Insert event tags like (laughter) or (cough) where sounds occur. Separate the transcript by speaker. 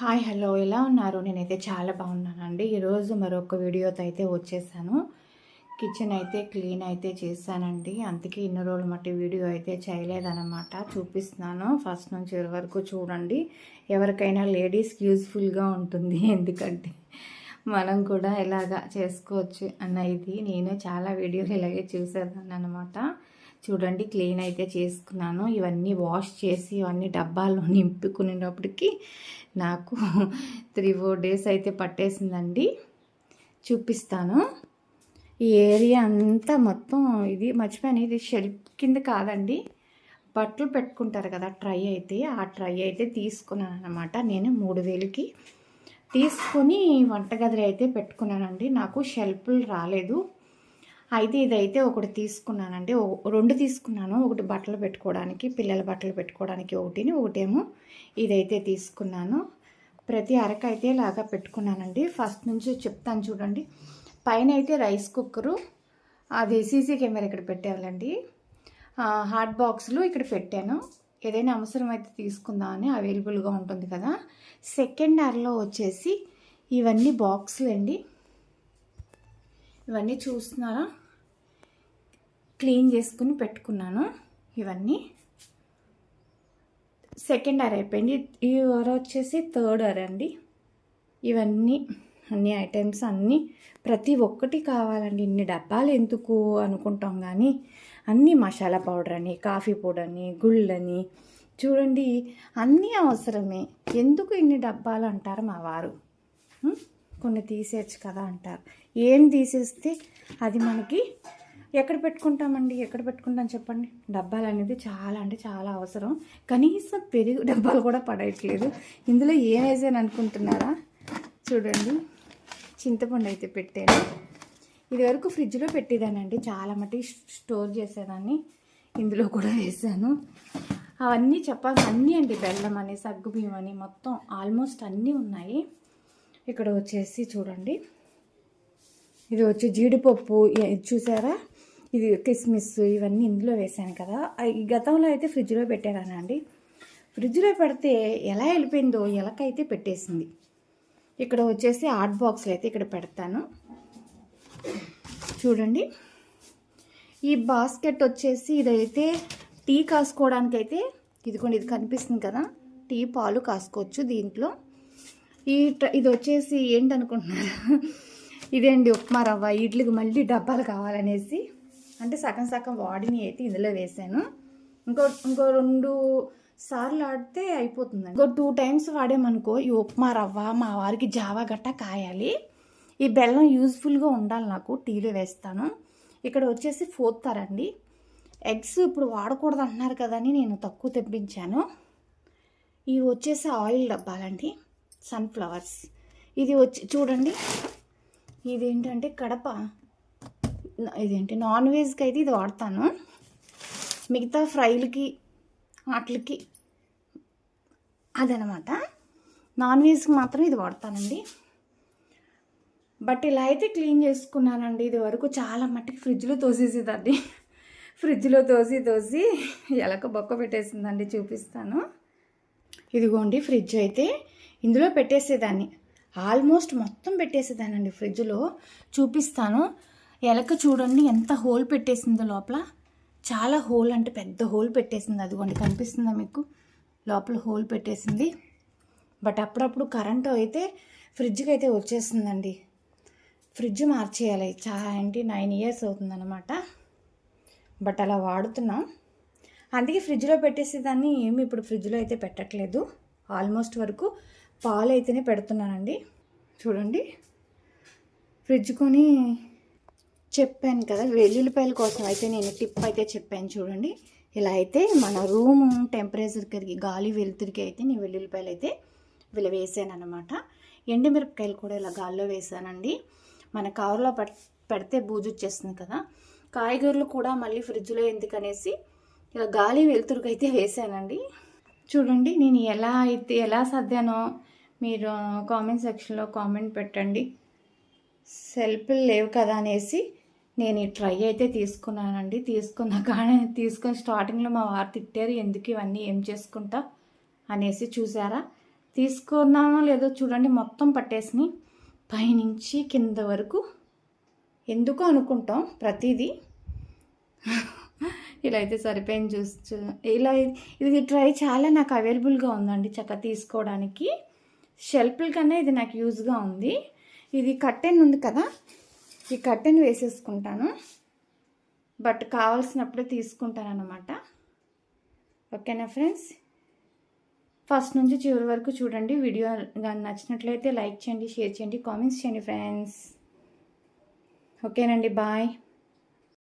Speaker 1: Hi hello. ఎలా ఉన్నారు? నేనైతే చాలా బాగున్నానండి. ఈరోజు మరొక వీడియోతో అయితే వచ్చేసాను. కిచెన్ అయితే క్లీన్ అయితే చేశానండి. అందుకే ఇన్ని రోజులు మట్టి వీడియో అయితే చేయలేదన్నమాట. చూపిస్తున్నాను. ఫస్ట్ నుంచి వరకు చూడండి. ఎవరికైనా లేడీస్కి యూజ్ఫుల్గా ఉంటుంది. (laughs) ఎందుకంటే మనం కూడా ఇలాగా చేసుకోవచ్చు అన్న ఇది నేను చాలా వీడియోలు ఇలాగే చూసేదాన్ని అనమాట చూడండి క్లీన్ అయితే చేసుకున్నాను. ఇవన్నీ వాష్ చేసి ఇవన్నీ డబ్బాల్లో నింపుకునేటప్పటికి నాకు త్రీ ఫోర్ డేస్ అయితే పట్టేసిందండి. చూపిస్తాను. ఈ ఏరియా అంతా మొత్తం ఇది మర్చిపోయాను. ఇది షెల్ఫ్ కింద కాదండి. బట్టలు పెట్టుకుంటారు కదా ట్రై అయితే. ఆ ట్రై అయితే తీసుకున్నాను అనమాట నేను మూడు వేలకి తీసుకొని వంటగదిలో అయితే పెట్టుకున్నానండి. నాకు షెల్ఫ్లు రాలేదు. అయితే ఇదైతే ఒకటి తీసుకున్నానండి. ఓ- రెండు తీసుకున్నాను. ఒకటి బట్టలు పెట్టుకోవడానికి పిల్లల బట్టలు పెట్టుకోవడానికి ఒకటిని ఒకటేమో ఇదైతే తీసుకున్నాను. ప్రతి అరక అయితే ఇలాగా పెట్టుకున్నానండి. ఫస్ట్ నుంచి చెప్తాను చూడండి. పైన అయితే రైస్ కుక్కరు అది సీసీ కెమెరా ఇక్కడ పెట్టాలండి హాట్ బాక్సులు ఇక్కడ పెట్టాను. ఏదైనా అవసరం అయితే తీసుకుందామని అవైలబుల్గా ఉంటుంది కదా. సెకండ్ అర్లో వచ్చేసి ఇవన్నీ బాక్సులు అండి ఇవన్నీ చూస్తున్నారా? క్లీన్ చేసుకుని పెట్టుకున్నాను ఇవన్నీ. సెకండ్ అర అయిపోయింది. ఈ వర వచ్చేసి థర్డ్ అర అండి. ఇవన్నీ అన్ని ఐటమ్స్ అన్నీ ప్రతి ఒక్కటి కావాలండి. ఇన్ని డబ్బాలు ఎందుకు అనుకుంటాం కానీ అన్నీ మసాలా పౌడర్ అని కాఫీ పౌడర్ అని గుళ్ళని చూడండి అన్నీ అవసరమే. ఎందుకు ఇన్ని డబ్బాలు అంటారు మా వారు? కొన్ని తీసేయచ్చు కదా అంటారు. ఏం తీసేస్తే అది మనకి ఎక్కడ పెట్టుకుంటామండి? ఎక్కడ పెట్టుకుంటాం చెప్పండి? డబ్బాలు అనేది చాలా అంటే చాలా అవసరం. కనీసం పెరుగు డబ్బాలు కూడా పడట్లేదు ఇందులో ఏం వేసాను అనుకుంటున్నారా? చూడండి. చింతపండు అయితే పెట్టాను. ఇది వరకు ఫ్రిడ్జ్లో పెట్టేదానండి. చాలా మట్టి స్టోర్ చేసేదాన్ని. ఇందులో కూడా వేసాను. అవన్నీ చెప్పాలి అన్నీ అండి బెల్లం అని సగ్గుబియ్యం అని మొత్తం ఆల్మోస్ట్ అన్నీ ఉన్నాయి. ఇక్కడ వచ్చేసి చూడండి. ఇది వచ్చి జీడిపప్పు. చూసారా? ఇది కిస్మిస్ ఇవన్నీ ఇందులో వేసాను కదా. ఈ గతంలో అయితే ఫ్రిడ్జ్లో పెట్టానండి ఫ్రిడ్జ్లో పెడితే ఎలా వెళ్ళిపోయిందో ఎలకైతే పెట్టేసింది. ఇక్కడ వచ్చేసి ఆర్ట్ బాక్స్లు అయితే ఇక్కడ పెడతాను. చూడండి. ఈ బాస్కెట్ వచ్చేసి ఇదైతే టీ కాసుకోవడానికి అయితే ఇదిగోండి ఇది కనిపిస్తుంది కదా. టీ పాలు కాసుకోవచ్చు దీంట్లో. ఈ ఇది వచ్చేసి ఏంటనుకుంటున్నారు? ఇదేండి ఉప్మా రవ్వ ఇడ్లీకి మళ్ళీ డబ్బాలు కావాలనేసి. అంటే సగం సగం వాడిని అయితే ఇందులో వేసాను. ఇంకో ఇంకో రెండు సార్లు ఆడితే అయిపోతుంది ఇంకో టూ టైమ్స్ వాడామనుకో ఈ ఉప్మా రవ్వ మా వారికి జావా గట్ట కాయాలి. ఈ బెల్లం యూజ్ఫుల్గా ఉండాలి నాకు టీలో వేస్తాను. ఇక్కడ వచ్చేసి ఫోర్త్ అండి. ఎగ్స్ ఇప్పుడు వాడకూడదు అంటున్నారు కదని నేను తక్కువ తెప్పించాను. ఇవి వచ్చేసి ఆయిల్ డబ్బాలండి సన్ఫ్లవర్స్ ఇది వచ్చి చూడండి. ఇదేంటంటే కడప ఇదేంటి నాన్ వెజ్కి అయితే ఇది వాడతాను. మిగతా ఫ్రైలకి వాటికి అదనమాట. నాన్ వెజ్కి మాత్రం ఇది వాడతానండి. బట్ ఇలా అయితే క్లీన్ చేసుకున్నానండి ఇది వరకు చాలా మట్టికి ఫ్రిడ్జ్లో తోసేసేదండి ఫ్రిడ్జ్లో తోసి తోసి ఎలక బొక్క పెట్టేసిందండి చూపిస్తాను. ఇదిగోండి ఫ్రిడ్జ్ అయితే ఇందులో పెట్టేసేదాన్ని. ఆల్మోస్ట్ మొత్తం పెట్టేసేదానండి ఫ్రిడ్జ్లో. చూపిస్తాను. ఎలక చూడండి ఎంత హోల్ పెట్టేసిందో లోపల. చాలా హోల్ అంటే పెద్ద హోల్ పెట్టేసింది. అదిగోండి కనిపిస్తుందా మీకు? లోపల హోల్ పెట్టేసింది. బట్ అప్పుడప్పుడు కరెంటు అయితే ఫ్రిడ్జ్కి అయితే వచ్చేస్తుందండి. ఫ్రిడ్జ్ మార్చేయాలి. చాలా ఏంటి నైన్ ఇయర్స్ అవుతుందన్నమాట. బట్ అలా వాడుతున్నాం. అందుకే ఫ్రిడ్జ్లో పెట్టేసేదాన్ని ఏమి ఇప్పుడు ఫ్రిడ్జ్లో అయితే పెట్టట్లేదు. ఆల్మోస్ట్ వరకు పాలు అయితేనే పెడుతున్నానండి. చూడండి. ఫ్రిడ్జ్ కొని చెప్పాను కదా వెల్లుల్లిపాయల కోసం అయితే నేను టిప్ అయితే చెప్పాను చూడండి. ఇలా అయితే మన రూమ్ టెంపరేచర్ కరిగి గాలి వెలుతురికి అయితే నేను వెల్లుల్లిపాయలు అయితే ఇలా వేసాను అనమాట ఎండుమిరపకాయలు కూడా ఇలా గాల్లో వేసానండి. మన కారులో పెడితే బూజు వచ్చేస్తుంది కదా. కాయగూరలు కూడా మళ్ళీ ఫ్రిడ్జ్లో ఎందుకనేసి ఇలా గాలి వెలుతురుకి అయితే వేసానండి. చూడండి నేను ఎలా అయితే ఎలా సర్దానో మీరు కామెంట్ సెక్షన్లో కామెంట్ పెట్టండి. సెల్ఫ్లు లేవు కదా అనేసి నేను ఈ ట్రై అయితే తీసుకున్నానండి. తీసుకున్న కానీ తీసుకొని స్టార్టింగ్లో మా వారు తిట్టారు ఎందుకు ఇవన్నీ ఏం చేసుకుంటా? అనేసి చూసారా. తీసుకున్నామో లేదో చూడండి మొత్తం పట్టేసి పైనుంచి కింద వరకు ఎందుకు అనుకుంటాం ప్రతిదీ. ఇలా అయితే సరిపోయింది చూస్తూ ఇలా ఇది ట్రై చాలా నాకు అవైలబుల్గా ఉందండి చక్కగా తీసుకోవడానికి. షెల్ఫ్ల కన్నా ఇది నాకు యూజ్గా ఉంది. ఇది కట్టెన్ ఉంది కదా. ఈ కట్టెని వేసేసుకుంటాను. బట్ కావాల్సినప్పుడే తీసుకుంటాను అనమాట ఓకేనా ఫ్రెండ్స్? ఫస్ట్ నుంచి చివరి వరకు చూడండి. వీడియో కానీ నచ్చినట్లయితే లైక్ చేయండి షేర్ చేయండి కామెంట్స్ చేయండి ఫ్రెండ్స్. ఓకేనండి బాయ్.